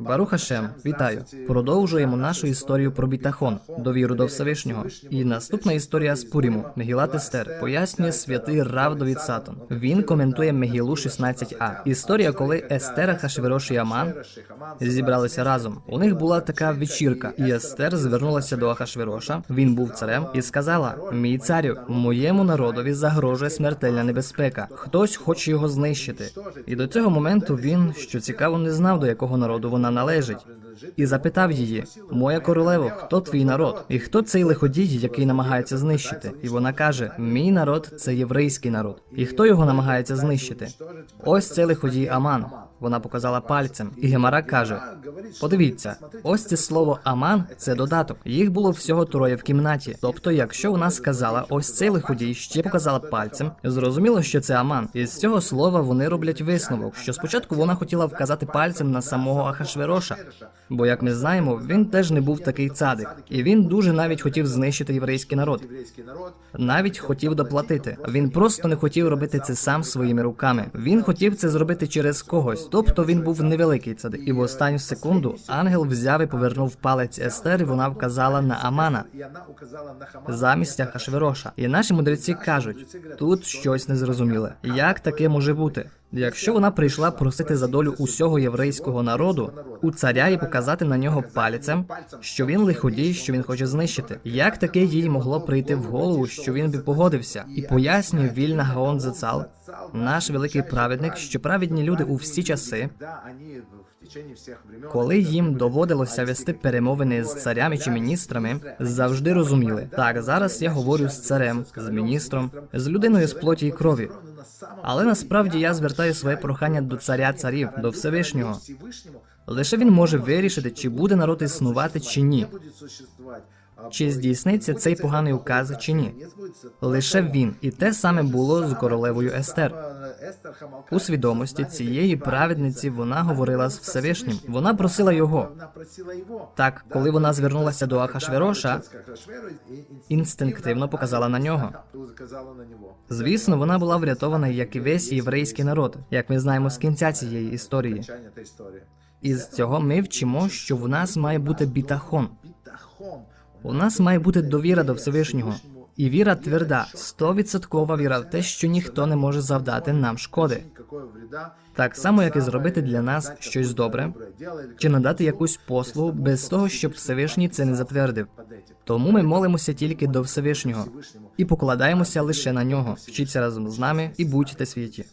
Баруха Шем, вітаю. Продовжуємо нашу історію про бітахон, довіру до Всевишнього. І наступна історія з Пуріму, Мегілат Естер, пояснює святий Рав Довід Сатон. Він коментує Мегілу 16а. Історія, коли Естер, Хашвирош і Аман зібралися разом. У них була така вечірка, і Естер звернулася до Ахашвироша. Він був царем і сказала: Мій царю, моєму народові загрожує смертельна небезпека. Хтось хоче його знищити. І до цього моменту він, що цікаво, не знав, до якого народу вона належить. І запитав її: Моя королево, хто твій народ? І хто цей лиходій, який намагається знищити? І вона каже: Мій народ це єврейський народ. І хто його намагається знищити? Ось цей лиходій Аман. Вона показала пальцем, і Гемара каже: Подивіться, ось це слово Аман це додаток. Їх було всього троє в кімнаті. Тобто, якщо вона сказала ось цей лиходій, ще показала пальцем, зрозуміло, що це Аман. І з цього слова вони роблять висновок, що спочатку вона хотіла вказати пальцем на самого Ахашвероша. Бо, як ми знаємо, він теж не був такий цадик, і він дуже навіть хотів знищити єврейський народ. Навіть хотів доплатити. Він просто не хотів робити це сам своїми руками. Він хотів це зробити через когось. Тобто він був невеликий цадик. І в останню секунду ангел взяв і повернув палець Естер, і вона вказала на Амана замість Ахашвероша. І наші мудреці кажуть, тут щось незрозуміле. Як таке може бути? Якщо вона прийшла просити за долю усього єврейського народу у царя і показати на нього пальцем, що він лиходій, що він хоче знищити, як таке їй могло прийти в голову, що він би погодився, і пояснює вільна Гаон Зецал, наш великий праведник, що праведні люди у всі часи, коли їм доводилося вести перемовини з царями чи міністрами, завжди розуміли, так зараз я говорю з царем, з міністром, з людиною з плоті і крові. Але насправді я звертаю своє прохання до царя царів, до Всевишнього. Лише він може вирішити, чи буде народ існувати чи ні. Чи здійсниться цей поганий указ чи ні? Лише він, і те саме було з королевою Естер. У свідомості цієї праведниці вона говорила з Всевишнім. Вона просила його. Так, коли вона звернулася до Ахашвероша, інстинктивно показала на нього. Звісно, вона була врятована, як і весь єврейський народ, як ми знаємо з кінця цієї історії. І з цього ми вчимо, що в нас має бути бітахон. У нас має бути довіра до Всевишнього. І віра тверда, стовідсоткова віра в те, що ніхто не може завдати нам шкоди. Так само, як і зробити для нас щось добре, чи надати якусь послугу без того, щоб Всевишній це не затвердив. Тому ми молимося тільки до Всевишнього і покладаємося лише на нього. Вчіться разом з нами і будьте святі.